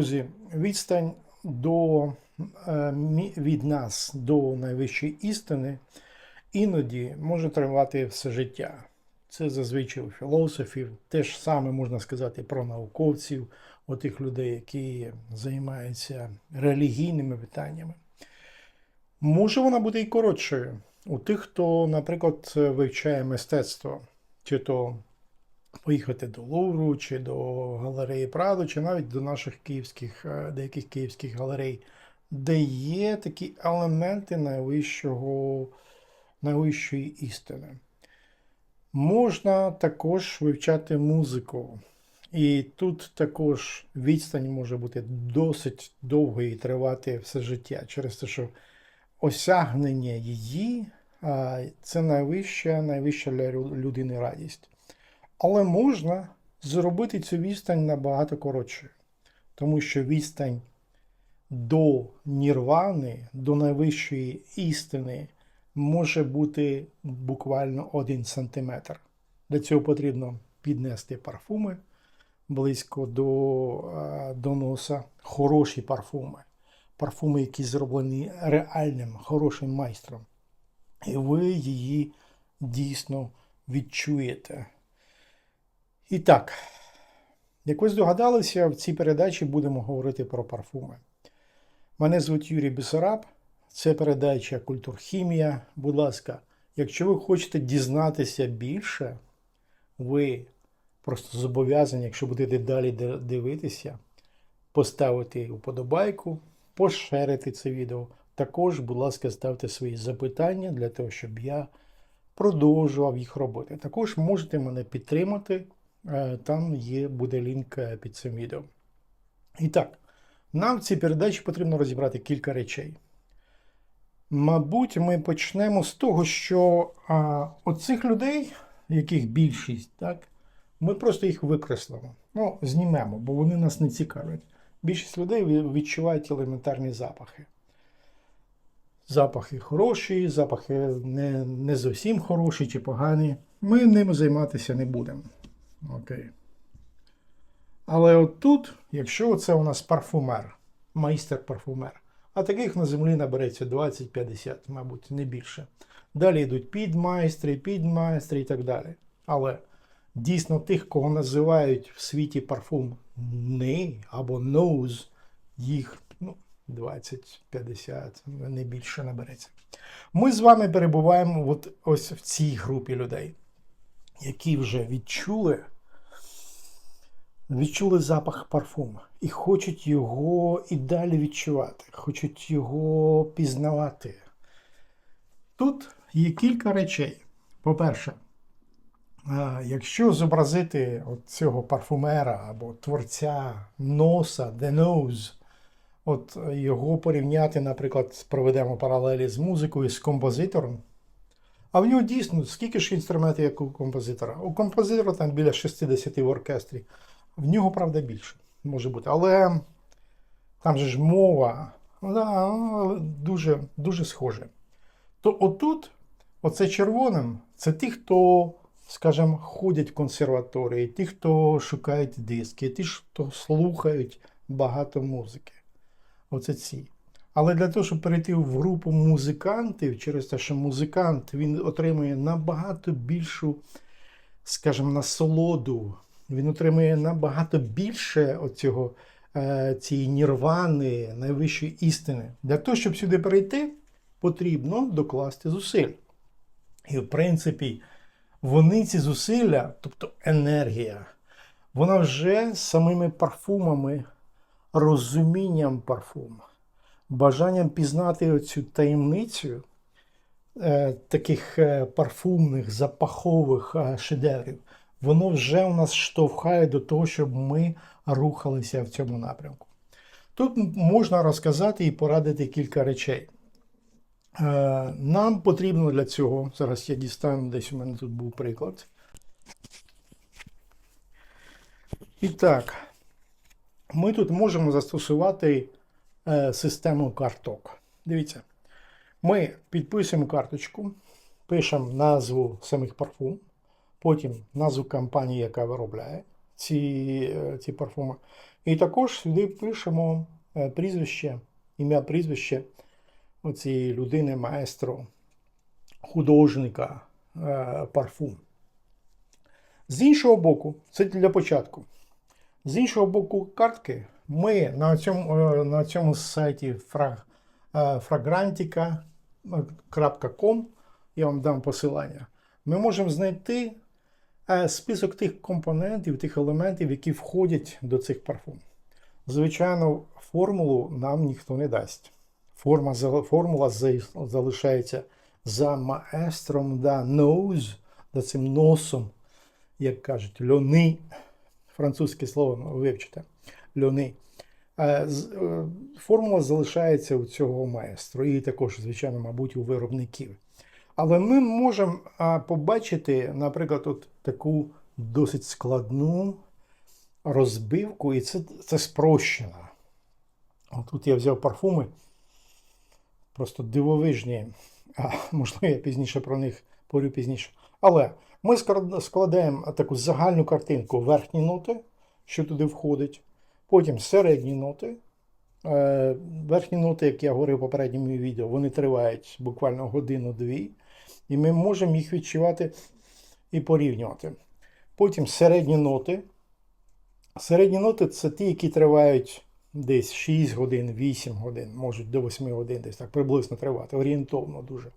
друзі, відстань до, е, від нас до найвищої істини іноді може тривати все життя. Це зазвичай у філософів. Те ж саме можна сказати про науковців, у тих людей, які займаються релігійними питаннями. Може вона бути і коротшою. У тих, хто, наприклад, вивчає мистецтво, чи то поїхати до Лувру, чи до галереї Прадо, чи навіть до наших київських, е, деяких київських галерей, де є такі елементи найвищого, найвищої істини. Можна також вивчати музику. І тут також відстань може бути досить довгою і тривати все життя через те, що осягнення її це найвища, найвища для людини радість. Але можна зробити цю відстань набагато коротшою, тому що відстань до нірвани, до найвищої істини може бути буквально один сантиметр. Для цього потрібно піднести парфуми близько до, е, до носа, хороші парфуми. Парфуми, які зроблені реальним, хорошим майстром. І ви її дійсно відчуєте. І так, як ви здогадалися, в цій передачі будемо говорити про парфуми. Мене звуть Юрій Бесараб, це передача Культурхімія. Будь ласка, якщо ви хочете дізнатися більше, ви просто зобов'язані, якщо будете далі дивитися, поставити вподобайку, поширити це відео. Також, будь ласка, ставте свої запитання для того, щоб я продовжував їх робити. Також можете мене підтримати. Е, Там є буде лінк е, під цим відео. І так, нам в цій передачі потрібно розібрати кілька речей. Мабуть, ми почнемо з того, що а, оцих людей, яких більшість, так, ми просто їх викреслимо. Ну, знімемо, бо вони нас не цікавлять. Більшість людей відчувають елементарні запахи. Запахи хороші, запахи не, не зовсім хороші чи погані. Ми ними займатися не будемо. Окей. Але от тут, якщо це у нас парфумер, майстер-парфумер, а таких на землі набереться 20-50, мабуть, не більше. Далі йдуть підмайстри, підмайстри і так далі. Але дійсно тих, кого називають в світі парфум не або nose, їх ну, 20-50, не більше набереться. Ми з вами перебуваємо от ось в цій групі людей, які вже відчули відчули запах парфуму і хочуть його і далі відчувати, хочуть його пізнавати. Тут є кілька речей. По-перше, якщо зобразити от цього парфумера або творця носа, the nose, от його порівняти, наприклад, проведемо паралелі з музикою, з композитором, а в нього дійсно скільки ж інструментів, як у композитора? У композитора там біля 60 в оркестрі. В нього, правда, більше може бути. Але там же ж мова да, дуже, дуже схоже. То отут, оце червоним, це ті, хто, скажімо, ходять в консерваторії, ті, хто шукають диски, ті, хто слухають багато музики. Оце ці. Але для того, щоб перейти в групу музикантів, через те, що музикант він отримує набагато більшу, скажімо, насолоду, він отримує набагато більше оцього, е, цієї нірвани, найвищої істини. Для того, щоб сюди перейти, потрібно докласти зусиль. І, в принципі, вони ці зусилля, тобто енергія, вона вже самими парфумами, розумінням парфуму, бажанням пізнати оцю таємницю е, таких е, парфумних, запахових е, шедеврів, воно вже у нас штовхає до того, щоб ми рухалися в цьому напрямку. Тут можна розказати і порадити кілька речей. Е, Нам потрібно для цього, зараз я дістану, десь у мене тут був приклад. І так, ми тут можемо застосувати систему карток. Дивіться, ми підписуємо карточку, пишемо назву самих парфум, потім назву компанії, яка виробляє ці, е, ці парфуми. І також сюди пишемо е, прізвище, ім'я прізвище оцієї людини, маестро, художника, е, парфум. З іншого боку, це для початку. З іншого боку, картки ми на цьому, е, на цьому сайті fragrantica.com, я вам дам посилання, ми можемо знайти е, список тих компонентів, тих елементів, які входять до цих парфум. Звичайно, формулу нам ніхто не дасть. Форма, формула залишається за маестром да nose, за цим носом, як кажуть, льони. Французьке слово вивчите. Льони. Е, Формула залишається у цього маестру і також, звичайно, мабуть, у виробників. Але ми можемо побачити, наприклад, от таку досить складну розбивку, і це, це спрощена. Тут я взяв парфуми, просто дивовижні. А, можливо, я пізніше про них говорю пізніше. Але ми складаємо таку загальну картинку верхні ноти, що туди входить, потім середні ноти. Е, Верхні ноти, як я говорив в попередньому відео, вони тривають буквально годину-дві, і ми можемо їх відчувати і порівнювати. Потім середні ноти. Середні ноти це ті, які тривають десь 6 годин, 8 годин, можуть до 8 годин десь так приблизно тривати, орієнтовно дуже.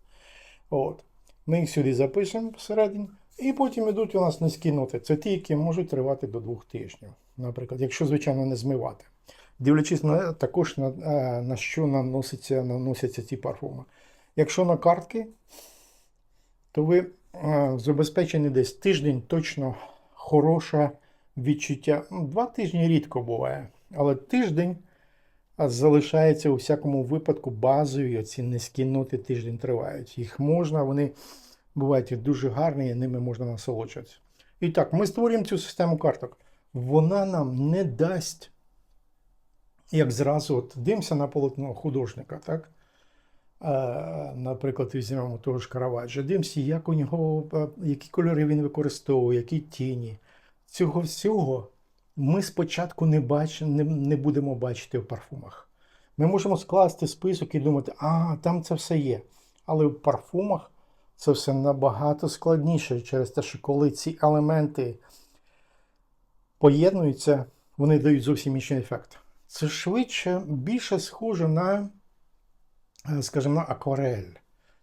От. Ми їх сюди запишемо всередині, і потім йдуть у нас низькі ноти. Це ті, які можуть тривати до 2 тижнів, наприклад, якщо, звичайно, не змивати. Дивлячись на, також на, е, на що наноситься, наносяться ці парфуми. Якщо на картки, то ви е, забезпечені десь тиждень точно хороше відчуття. Ну, Два тижні рідко буває, але тиждень залишається у всякому випадку базою. Ці низькі ноти тиждень тривають. Їх можна, вони бувають дуже гарні, і ними можна насолоджуватися. І так, ми створюємо цю систему карток. Вона нам не дасть, як зразу, от дивимося на полотно художника, так? Наприклад, візьмемо того ж Караваджо, дивимося, як у нього, які кольори він використовує, які тіні. Цього всього ми спочатку не, бач, не, не будемо бачити в парфумах. Ми можемо скласти список і думати, а, там це все є. Але в парфумах це все набагато складніше через те, що коли ці елементи поєднуються, вони дають зовсім інший ефект. Це швидше більше схоже на, е, скажімо, на акварель.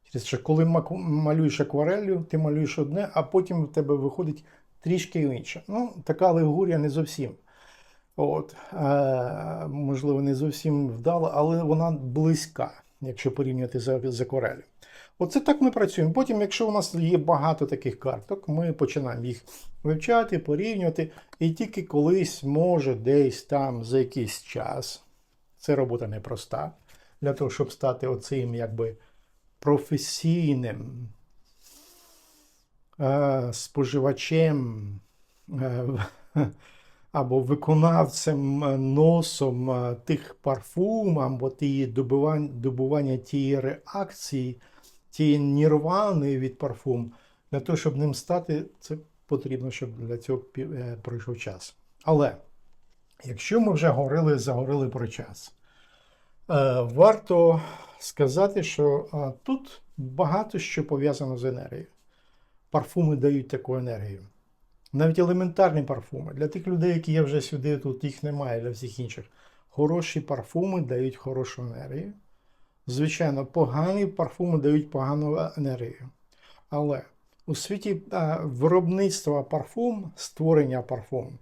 Через що коли малюєш акварелью, ти малюєш одне, а потім в тебе виходить трішки інше. Ну, така алегорія не зовсім. От, е, можливо, не зовсім вдала, але вона близька, якщо порівняти з, акварелью. Оце так ми працюємо. Потім, якщо у нас є багато таких карток, ми починаємо їх вивчати, порівнювати, і тільки колись, може, десь там за якийсь час, це робота непроста, для того, щоб стати оцим якби професійним е, споживачем е, або виконавцем е, носом е, тих парфум, або тієї добування, добування тієї реакції, тієї нірвани від парфум, для того, щоб ним стати, це потрібно, щоб для цього е, пройшов час. Але якщо ми вже говорили, заговорили про час, е, варто сказати, що е, тут багато що пов'язано з енергією. Парфуми дають таку енергію. Навіть елементарні парфуми. Для тих людей, які є вже сюди, тут їх немає, для всіх інших. Хороші парфуми дають хорошу енергію. Звичайно, погані парфуми дають погану енергію. Але у світі виробництва парфум, створення парфум,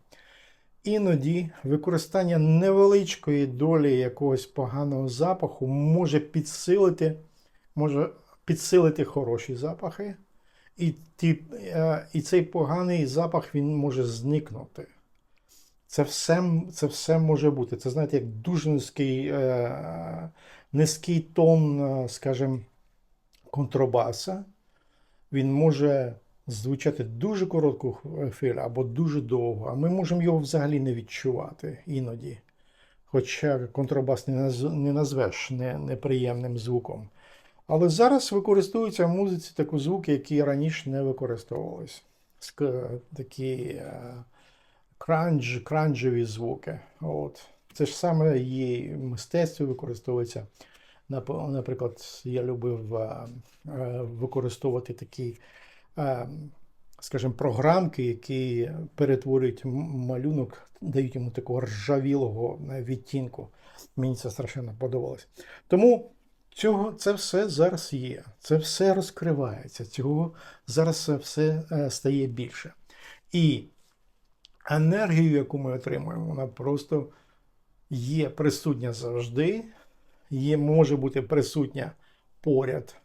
іноді використання невеличкої долі якогось поганого запаху може підсилити, може підсилити хороші запахи, і, ті, е, і цей поганий запах він може зникнути. Це все, це все може бути. Це знаєте, як дуже е, низький тон, е, скажімо, контрабаса. Він може звучати дуже коротку хвилю або дуже довго, а ми можемо його взагалі не відчувати іноді. Хоча контрабас не, назвеш неприємним звуком. Але зараз використовуються в музиці такі звуки, які раніше не використовувалися. Такі е, кранж, кранжеві звуки. От. Це ж саме і в мистецтві використовується. Наприклад, я любив е, е, використовувати такі, е, скажімо, програмки, які перетворюють малюнок, дають йому такого ржавілого відтінку. Мені це страшенно подобалось. Тому цього, це все зараз є. Це все розкривається. Цього зараз все стає більше. І енергію, яку ми отримуємо, вона просто є присутня завжди, є, може бути присутня поряд,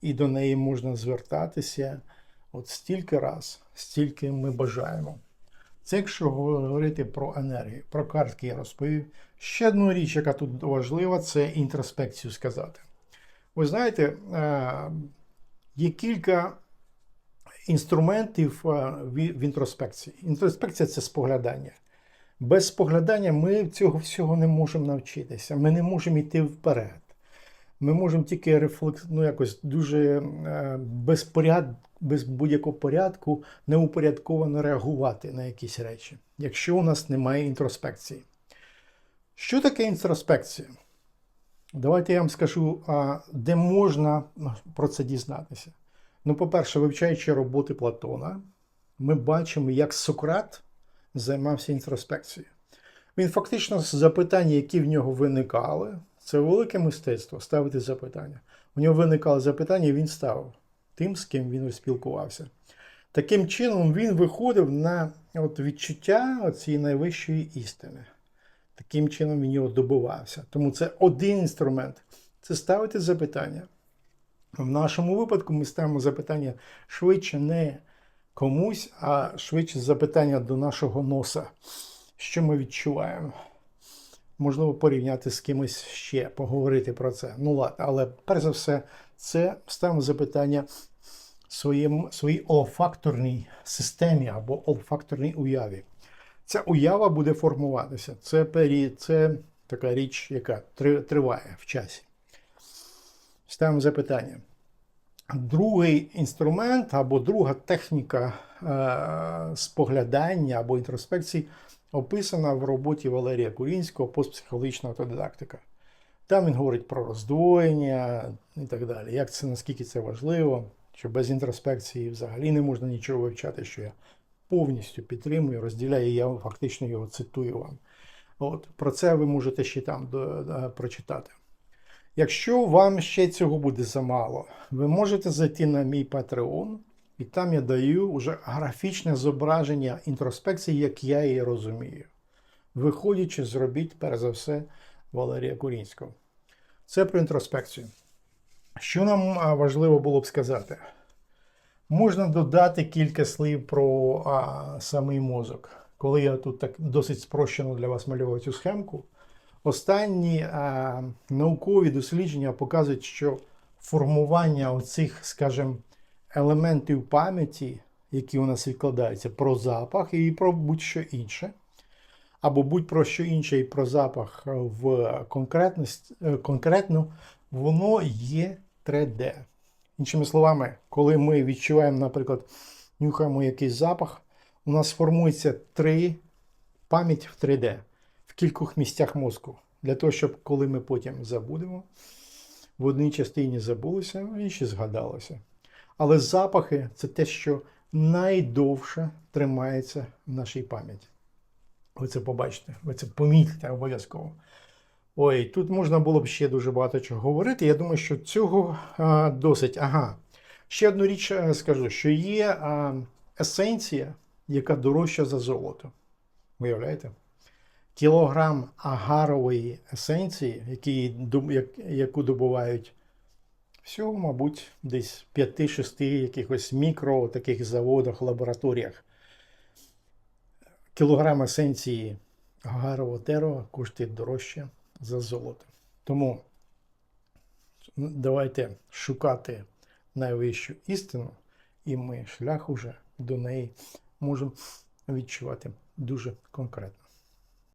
і до неї можна звертатися от стільки раз, стільки ми бажаємо. Це якщо говорити про енергію, про картки я розповів. Ще одну річ, яка тут важлива, це інтроспекцію сказати. Ви знаєте, е, є кілька інструментів е, в в інтроспекції. Інтроспекція це споглядання. Без споглядання ми цього всього не можемо навчитися. Ми не можемо йти вперед. Ми можемо тільки рефлекс, ну, якось дуже е, без, поряд, без будь-якого порядку неупорядковано реагувати на якісь речі, якщо у нас немає інтроспекції. Що таке інтроспекція? Давайте я вам скажу, де можна ну, про це дізнатися. Ну, по-перше, вивчаючи роботи Платона, ми бачимо, як Сократ займався інтроспекцією. Він фактично з запитань, які в нього виникали, це велике мистецтво ставити запитання. У нього виникали запитання, і він ставив тим, з ким він спілкувався. Таким чином, він виходив на от відчуття цієї найвищої істини. Таким чином він його добивався. Тому це один інструмент це ставити запитання. В нашому випадку ми ставимо запитання швидше не комусь, а швидше запитання до нашого носа. Що ми відчуваємо? Можливо, порівняти з кимось ще, поговорити про це. Ну ладно, але перш за все, це ставимо запитання своїм, своїй олфакторній системі або олфакторній уяві. Ця уява буде формуватися. Це, пері- це така річ, яка триває в часі. Ставимо запитання. Другий інструмент або друга техніка е, споглядання або інтроспекції описана в роботі Валерія Курінського постпсихологічна автодидактика. Там він говорить про роздвоєння і так далі. Як це, наскільки це важливо, що без інтроспекції взагалі не можна нічого вивчати, що я повністю підтримую, розділяю, я фактично його цитую вам. От, Про це ви можете ще там до- прочитати. Якщо вам ще цього буде замало, ви можете зайти на мій Patreon, і там я даю вже графічне зображення інтроспекції, як я її розумію. Виходячи, зробіть, перш за все, Валерія Курінського. Це про інтроспекцію. Що нам важливо було б сказати? Можна додати кілька слів про а, самий мозок. Коли я тут так досить спрощено для вас малював цю схемку, останні а, наукові дослідження показують, що формування оцих, скажімо, елементів пам'яті, які у нас відкладаються, про запах і про будь-що інше, або будь-про що інше і про запах в е, конкретно, воно є 3D. Іншими словами, коли ми відчуваємо, наприклад, нюхаємо якийсь запах, у нас формується три пам'ять в 3D в кількох місцях мозку. Для того, щоб коли ми потім забудемо, в одній частині забулося, в іншій згадалося. Але запахи це те, що найдовше тримається в нашій пам'яті. Ви це побачите, ви це помітите обов'язково. Ой, тут можна було б ще дуже багато чого говорити. Я думаю, що цього а, досить. Ага. Ще одну річ е, скажу, що є а, есенція, яка дорожча за золото. Уявляєте? Кілограм агарової есенції, які, яку добувають всього, мабуть, десь 5-6 якихось мікро таких заводах, лабораторіях. Кілограм есенції агарового дерева коштує дорожче за золото. Тому ну, давайте шукати найвищу істину, і ми шлях уже до неї можемо відчувати дуже конкретно.